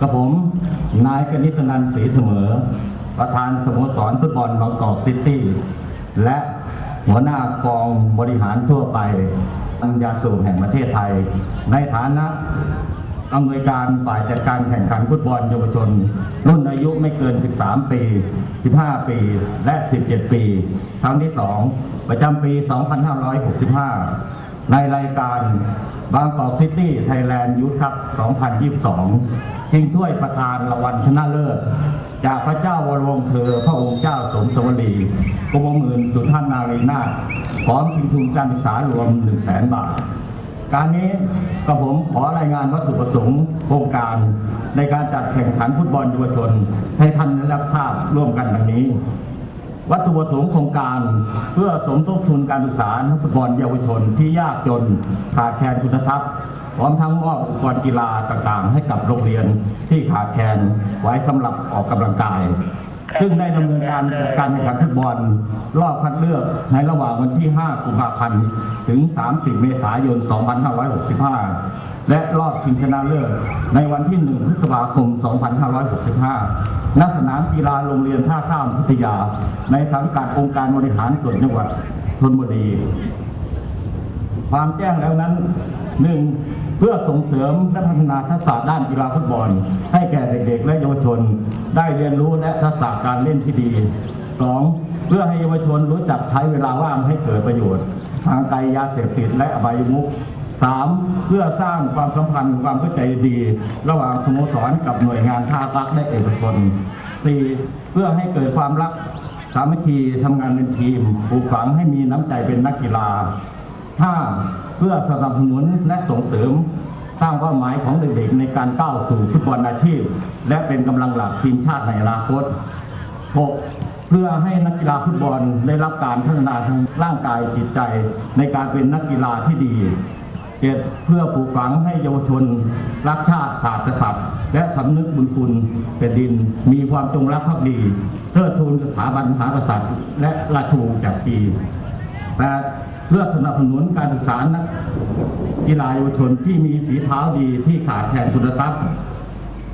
กับผม นายกนิษนันท์ศรีเสมอ ประธานสโมสรฟุตบอลบางกอกซิตี้ และหัวหน้ากองบริหารทั่วไปอัญญาสูบแห่งประเทศไทย ในฐานะอำนวยการฝ่ายจัดการแข่งขันฟุตบอลเยาวชน รุ่นอายุไม่เกิน 13 ปี 15 ปี และ 17 ปี ครั้งที่ 2 ประจำปี 2565 ในรายการบางกอกซิตี้ไทยแลนด์ยูทคัพ2022 ชิงถ้วยประธานรางวัลชนะเลิศ จากพระเจ้าวรวงเธอ พระองค์เจ้าสมสวรีกรมหมื่นสุทันนารีนาถพร้อมชิงทุนการศึกษารวม1 0 0 0 0แสนบาท การนี้กับผมขอรายงานวัตถุประสงค์โครงการ ในการจัดแข่งขันฟุตบอลเยาวชน ให้ท่านได้รับทราบร่วมกันดังนี้วัตถุประสงค์โครงการเพื่อสมทบทุนการศึกษานักฟุตบอลเยาวชนที่ยากจนขาดแคลนคุณทรัพย์ พร้อมทั้งมอบอุปกรณ์กีฬาต่างๆ ให้กับโรงเรียนที่ขาดแคลนไว้สำหรับออกกำลังกาย ซึ่งได้ดำเนินการจัดการแข่งขันฟุตบอลรอบคัดเลือกในระหว่างวันที่ 5 กุมภาพันธ์ ถึง 30 เมษายน 2565 และรอบชิงชนะเลิศในวันที่ 1 พฤษภาคม 2565 ณ สนามกีฬาโรงเรียนท่าข้ามพิทยา ในสังกัดองค์การบริหารส่วนจังหวัดชลบุรี ความแจ้งแล้วนั้นหนึ่ง เพื่อส่งเสริมและพัฒนาทักษะด้านกีฬาฟุตบอล ให้แก่เด็กๆ และเยาวชน ได้เรียนรู้และทักษะการเล่นที่ดีสองเพื่อให้เยาวชนรู้จักใช้เวลาว่างให้เกิดประโยชน์ ทางไกลยาเสพติดและอบายมุขสามเพื่อสร้างความสัมพันธ์ความเข้าใจดี ระหว่างสโมสรกับหน่วยงานภาครัฐและเอกชนสี่เพื่อให้เกิดความรักสามัคคีทำงานเป็นทีมปลูกฝังให้มีน้ำใจเป็นนักกีฬา 5. เพื่อสนับสนุนและส่งเสริมสร้างเป้าหมายของเด็กๆในการก้าวสู่ฟุตบอลอาชีพ และเป็นกำลังหลักทีมชาติในอนาคต 6. เพื่อให้นักกีฬาฟุตบอลได้รับการพัฒนาทางร่างกายจิตใจในการเป็นนักกีฬาที่ดีเจ็ดเพื่อปลูกฝังให้เยาวชน รักชาติศาสตร์กษัตริย์ และสำนึกบุญคุณแผ่นดิน มีความจงรักภักดีเทิดทูนสถาบันมหากษัตริย์ และราชวงศ์จักรีแปด เพื่อสนับสนุนการศึกษานักกีฬาเยาวชนที่มีฝีเท้าดีที่ขาดแคลนคุณทรัพย์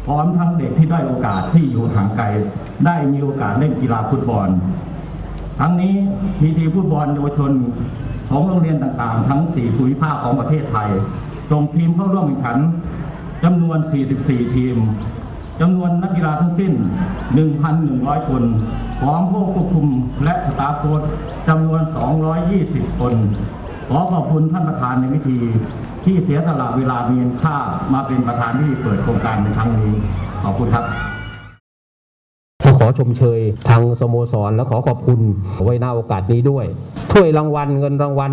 พร้อมทั้งเด็กที่ได้โอกาสที่อยู่ห่างไกลได้มีโอกาสเล่นกีฬาฟุตบอล ทั้งนี้มีทีมฟุตบอลเยาวชนของโรงเรียนต่างๆ ทั้ง 4 ภูมิภาคของประเทศไทยส่งทีมเข้าร่วมแข่งขันจำนวน 44 ทีม จำนวนนักกีฬาทั้งสิ้น 1,100 คน พร้อมผู้ควบคุมและสตาฟโค้ชจำนวน 220 คน ขอขอบคุณท่านประธานในวิธีที่เสียสละเวลามีนค่ามาเป็นประธานที่เปิดโครงการในครั้งนี้ ขอบคุณครับ อชมเชยทางสโมสรและขอขอบคุณไว้หน้าโอกาสนี้ด้วยถ้วยรางวัลเงินรางวัล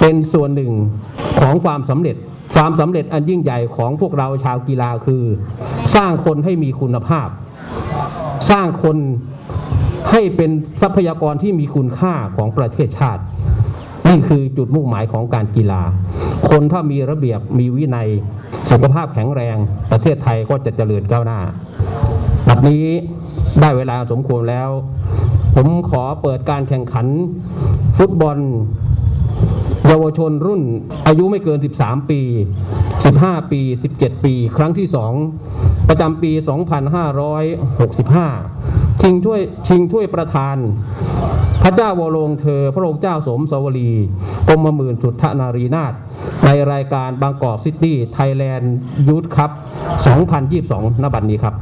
เป็นส่วนหนึ่งของความสำเร็จความสำเร็จอันยิ่งใหญ่ของพวกเราชาวกีฬาคือ สร้างคนให้มีคุณภาพ สร้างคนให้เป็นทรัพยากรที่มีคุณค่าของประเทศชาติ นี่คือจุดมุ่งหมายของการกีฬา คนถ้ามีระเบียบมีวินัย สุขภาพแข็งแรง ประเทศไทยก็จะเจริญก้าวหน้า บัดนี้ได้เวลาสมควรแล้ว ผมขอเปิดการแข่งขัน ฟุตบอล เยาวชนรุ่น อายุไม่เกิน 13 ปี 15 ปี 17 ปี ครั้งที่ 2 ประจำปี 2565 ชิงถ้วยชิงถ้วยประธาน พระเจ้าวรวงเธอ พระองค์เจ้าสมสวรีกรมหมื่นสุทธนารีนาถในรายการบางกอกซิตี้ไทยแลนด์ยูทคัพ 2022 ณ บัดนี้ครับ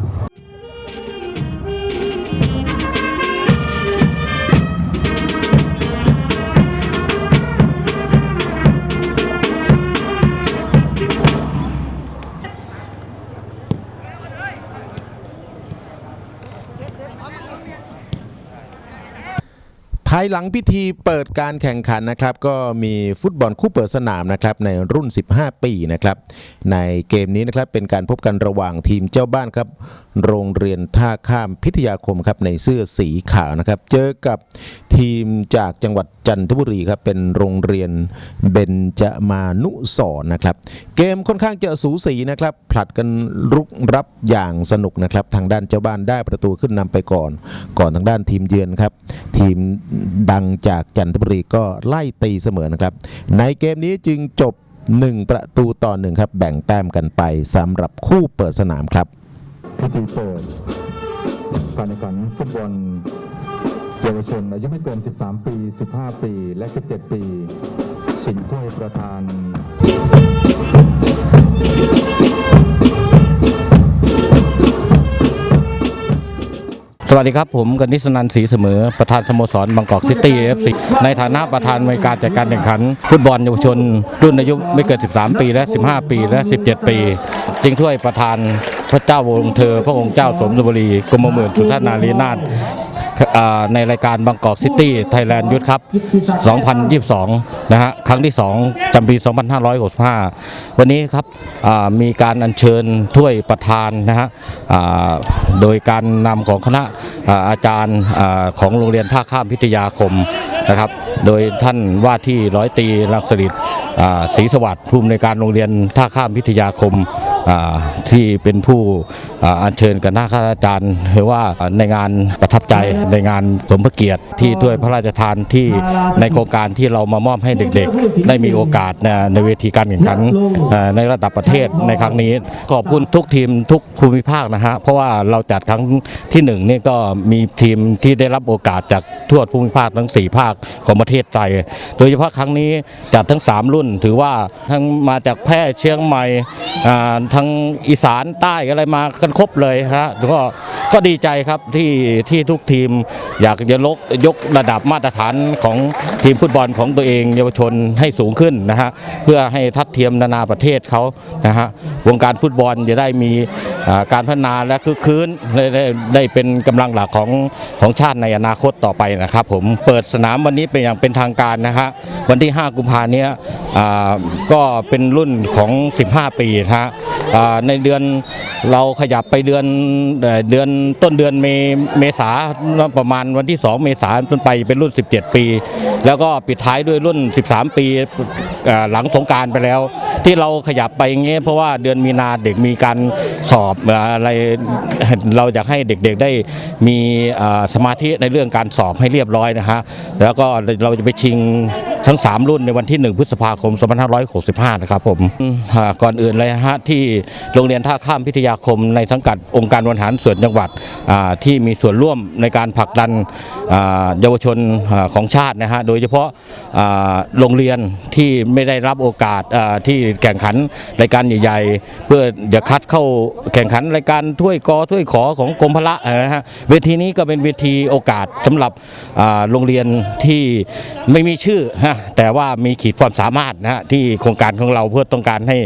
ภายหลังพิธีเปิดการแข่งขันนะครับ ก็มีฟุตบอลคู่เปิดสนามนะครับในรุ่น 15 ปีนะครับ ในเกมนี้นะครับเป็นการพบกันระหว่างทีมเจ้าบ้านครับ โรงเรียนท่าข้ามพิทยาคมครับในเสื้อสีขาวนะครับ เจอกับทีมจากจังหวัดจันทบุรีครับเป็นโรงเรียนเบญจมานุสรณ์นะครับ เกมค่อนข้างจะสูสีนะครับ ผลัดกันรุกรับอย่างสนุกนะครับ ทางด้านเจ้าบ้านได้ประตูขึ้นนำไปก่อน ก่อนทางด้านทีมเยือนครับ ทีมดังจากจันทบุรีก็ไล่ตีเสมอนะครับ ในเกมนี้จึงจบ 1 ประตูต่อหนึ่งครับ แบ่งแต้มกันไปสำหรับคู่เปิดสนามครับ พิธีเปิดการแข่งขันฟุตบอลเยาวชนอายุไม่เกิน 13 ปี 15 ปี และ 17 ปีชิงถ้วยประธานสวัสดีครับ ผมกนิษนันศรีเสมอ ประธานสโมสรบางกอกซิตี้เอฟซีในฐานะประธานหน่วยการจัดการแข่งขัน ฟุตบอลเยาวชน รุ่นอายุไม่เกิน 13 ปีและ 15 ปีและ 17 ปีจึงถ้วยประธาน พระเจ้าวงศ์เธอ พระองค์เจ้าสมสมบุรีกรมหมื่นสุชาตินารีนาถอ่าในรายการบางกอกซิตี้ไทยแลนด์ยุทธครับ 2022 นะฮะ ครั้งที่ 2จำปี 2565 วันนี้ครับมีการอัญเชิญถ้วยประธานนะฮะโดยการนำของคณะอาจารย์ของโรงเรียนท่าข้ามพิทยาคมนะครับ โดยท่านว่าที่ร้อยตีรังสฤษดิ์ศรีสวัสดิ์ผู้อำนการโรงเรียนท่าข้ามพิทยาคม ที่เป็นผู้อ่าอัญเชิญกับหน้าข้าราชการเห็นว่าในงานประทับใจในงานสมพระเกียรติที่ถ้วยพระราชทานที่ในโครงการที่เรามามอบให้เด็กๆ ได้มีโอกาสนะในเวทีการแข่งขันเอ่อในระดับประเทศในครั้งนี้ ขอบคุณทุกทีมทุกภูมิภาคนะฮะเพราะว่าเราจัดครั้งที่หนึ่งนี่ก็มีทีมที่ได้รับโอกาสจากทั่วภูมิภาคทั้ง 4 ภาคของประเทศไทยโดยเฉพาะครั้งนี้จัดทั้ง 3 รุ่น ถือว่าทั้งมาจากแพร่เชียงใหม่ทาทั้งอีสานใต้อะไรมากันครบเลยฮะก็ก็ดีใจครับที่ที่ทุกทีมอยากจะลกยกระดับมาตรฐานของทีมฟุตบอลของตัวเองเยาวชนให้สูงขึ้นนะฮะเพื่อให้ทัดเทียมนานาประเทศเขานะฮะวงการฟุตบอลจะได้มี การพัฒนาและคือคืนได้ได้เป็นกำลังหลักของของชาติในอนาคตต่อไปนะครับ ผมเปิดสนามวันนี้เป็นอย่างเป็นทางการนะฮะวันที่ 5 กุมภาเนี้ยก็เป็นรุ่นของ 15 ปีนะฮะในเดือนเราขยับไปเดือนเดือนต้นเดือนเมเมษาประมาณวันที่ 2 เมษายนต้นไปเป็นรุ่น 17 ปี แล้วก็ปิดท้ายด้วยรุ่น 13 ปีหลังสงการไปแล้วที่เราขยับไปอย่างเงี้ยเพราะว่าเดือนมีนาเด็กมีการสอบอะไรเราอยากให้เด็กๆได้มีสมาธิในเรื่องการสอบให้เรียบร้อยนะฮะแล้วก็เราจะไปชิง ทั้ง 3 รุ่นในวันที่ 1 พฤษภาคม 2565 นะครับผมก่อนอื่นเลยฮะที่โรงเรียนท่าข้ามพิทยาคมในสังกัดองค์การบริหารส่วนจังหวัดที่มีส่วนร่วมในการผลักดันเยาวชนอของชาตินะฮะโดยเฉพาะโรงเรียนที่ไม่ได้รับโอกาสที่แข่งขันรายการใหญ่ๆ เพื่อจะคัดเข้าแข่งขันรายการถ้วยกอถ้วยขอของกรมพละนะฮะเวทีนี้ก็เป็นเวทีโอกาสสำหรับโรงเรียนที่ไม่มีชื่อฮะแต่ว่ามีขีดความสามารถนะฮะที่โครงการของเราเพื่อต้องการให้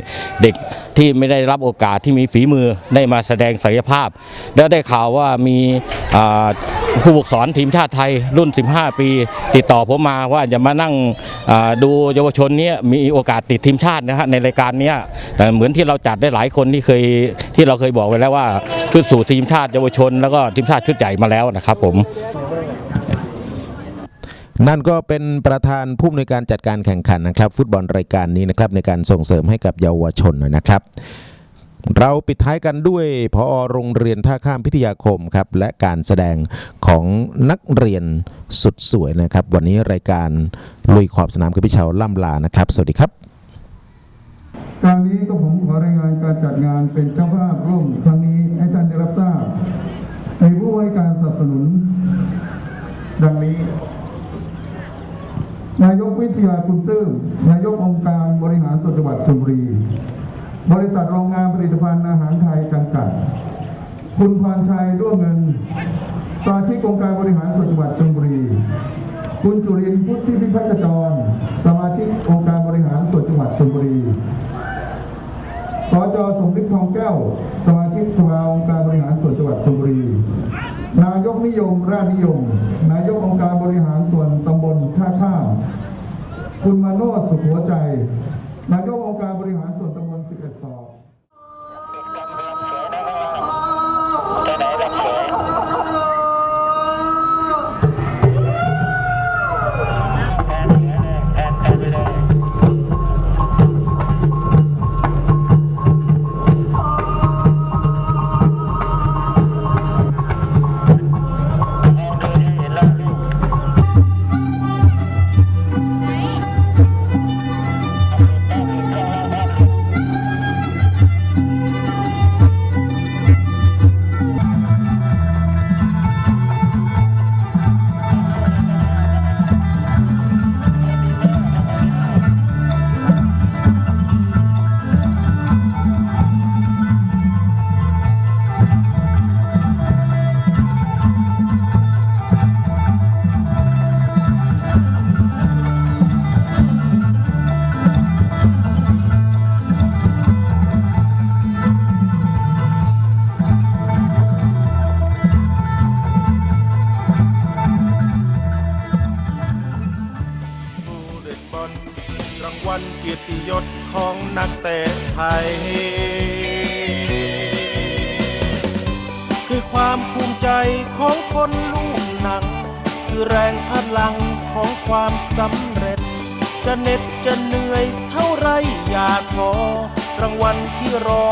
เด็กที่ไม่ได้รับโอกาสที่มีฝีมือได้มาแสดงศักยภาพ แล้วได้ข่าวว่ามีผู้ฝึกสอนทีมชาติไทยรุ่น 15 ปี ติดต่อผมมาว่าจะมานั่งดูเยาวชนนี้มีโอกาสติดทีมชาตินะฮะในรายการนี้เหมือนที่เราจัดได้หลายคนที่เคยที่เราเคยบอกไว้แล้วว่าขึ้นสู่ทีมชาติเยาวชน แล้วก็ทีมชาติชุดใหญ่มาแล้วนะครับผม นั่นก็เป็นประธานผู้อำนวยการจัดการแข่งขันนะครับ ฟุตบอลรายการนี้นะครับในการส่งเสริมให้กับเยาวชนนะครับ เราปิดท้ายกันด้วยพอโรงเรียนท่าข้ามพิทยาคมครับและการแสดงของนักเรียนสุดสวยนะครับ วันนี้รายการลุยขอบสนามกับพี่เชาล่ำลานะครับ สวัสดีครับคราวนี้ก็ผมขอรายงานการจัดงานเป็นเจ้าภาพร่วมครั้งนี้ให้ท่านได้รับทราบในผู้ให้การสนับสนุน ดังนี้ นายกวิทยาคุณปลื้มนายกองค์การบริหารส่วนจังหวัดชลบุรี บริษัทโรงงานผลิตภัณฑ์อาหารไทยจำกัด คุณพรชัยด้วงเงินสมาชิกองค์การบริหารส่วนจังหวัดชลบุรี คุณจุรินพุทธิพิพัฒจร สมาชิกองค์การบริหารส่วนจังหวัดชลบุรีสจสมฤทธิ์ทองแก้ว สมาชิกสภาองค์การบริหารส่วนจังหวัดชลบุรี นายกนิยมราชนิยม นายกองค์การบริหารส่วนตำบลท่าข้ามคุณมาโนดสุขหัวใจ นายกองค์การบริหารส่วนตำบล คือความภูมิใจของคนลูกหนัง คือแรงพลังของความสำเร็จ จะเหน็ดจะเหนื่อยเท่าไรอย่าท้อรางวัลที่รอ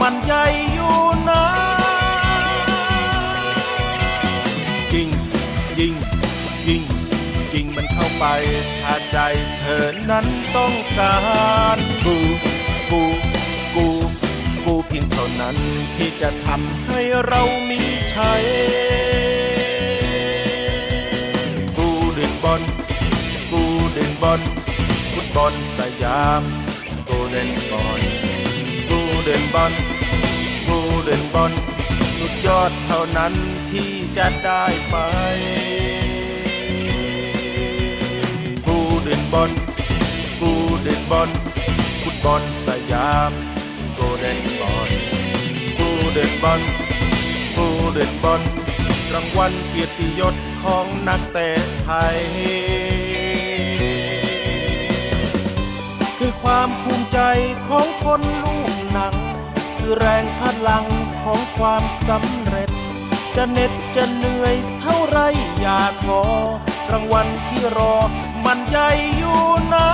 มันใหญ่อยู่นะจริงยิงยิงจริงมันเข้าไปถ้าใจเธอนั้นต้องการกูกู กู กูเพียงเท่านั้นที่จะทำให้เรามีชัย กูเด่นบอล กูเด่นบอลฟุตบอลสยาม กูเด่นบอล กูเด่นบอล กูเด่นบอล สุดยอดเท่านั้นที่จะได้ไป กูเด่นบอล กูเด่นบอลฟุตบอลสยาม นบอลกูเด่นบอลกูเด่นบอลรางวัลเกียรติยศของนักเตะไทย คือความภูมิใจของคนลูกหนัง คือแรงพลังของความสำเร็จ จะเหน็ดจะเหนื่อยเท่าไรอย่าท้อรางวัลที่รอมันใหญ่อยู่นะ